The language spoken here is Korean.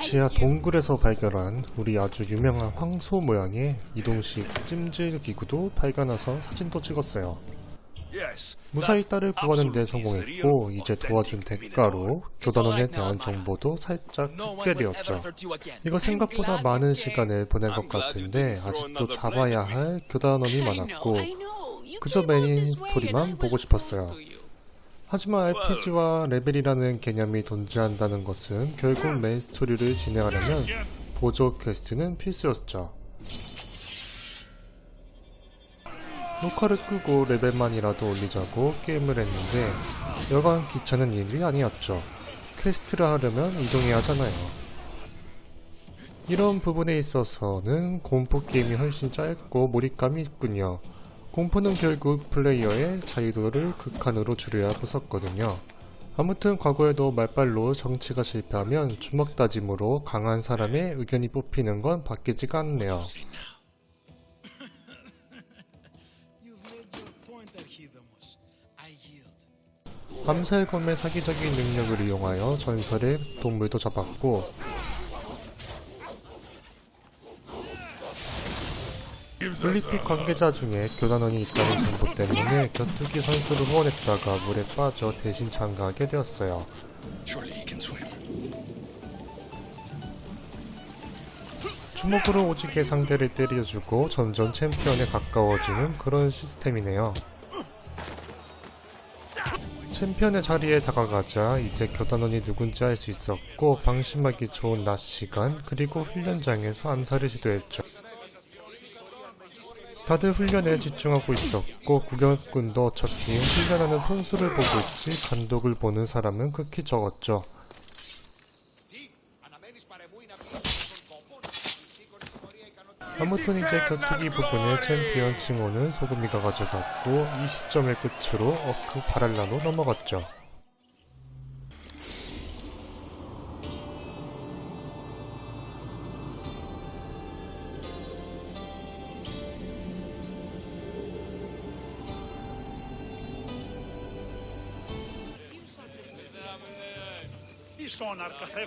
지하 동굴에서 발견한 우리 아주 유명한 황소 모양의 이동식 찜질 기구도 발견해서 사진도 찍었어요. 무사히 딸을 구하는 데 성공했고 이제 도와준 대가로 교단원에 대한 정보도 살짝 듣게 되었죠. 이거 생각보다 많은 시간을 보낸 것 같은데 아직도 잡아야 할 교단원이 많았고 그저 메인 스토리만 보고 싶었어요. 하지만 RPG와 레벨이라는 개념이 존재한다는 것은 결국 메인 스토리를 진행하려면 보조 퀘스트는 필수였죠. 녹화를 끄고 레벨만이라도 올리자고 게임을 했는데 여간 귀찮은 일이 아니었죠. 퀘스트를 하려면 이동해야 하잖아요. 이런 부분에 있어서는 공포 게임이 훨씬 짧고 몰입감이 있군요. 공포는 결국 플레이어의 자유도를 극한으로 줄여야 무섭거든요. 아무튼 과거에도 말빨로 정치가 실패하면 주먹 다짐으로 강한 사람의 의견이 뽑히는 건 바뀌지가 않네요. Yield. 암살검의 사기적인 능력을 이용하여 전설의 동물도 잡았고 올림픽 관계자 중에 교단원이 있다는 정보 때문에 격투기 선수를 후원했다가 물에 빠져 대신 참가하게 되었어요. 주먹으로 오지게 상대를 때려주고 점점 챔피언에 가까워지는 그런 시스템이네요. 챔피언의 자리에 다가가자 이제 교단원이 누군지 알 수 있었고 방심하기 좋은 낮 시간 그리고 훈련장에서 암살을 시도했죠. 다들 훈련에 집중하고 있었고 구경꾼도 어차피 훈련하는 선수를 보고 있지 감독을 보는 사람은 극히 적었죠. 아무튼 이제 격투기 부분의 챔피언 칭호는 소금이가 가져갔고 이 시점을 끝으로 어크 바랄라로 넘어갔죠. y sonar café.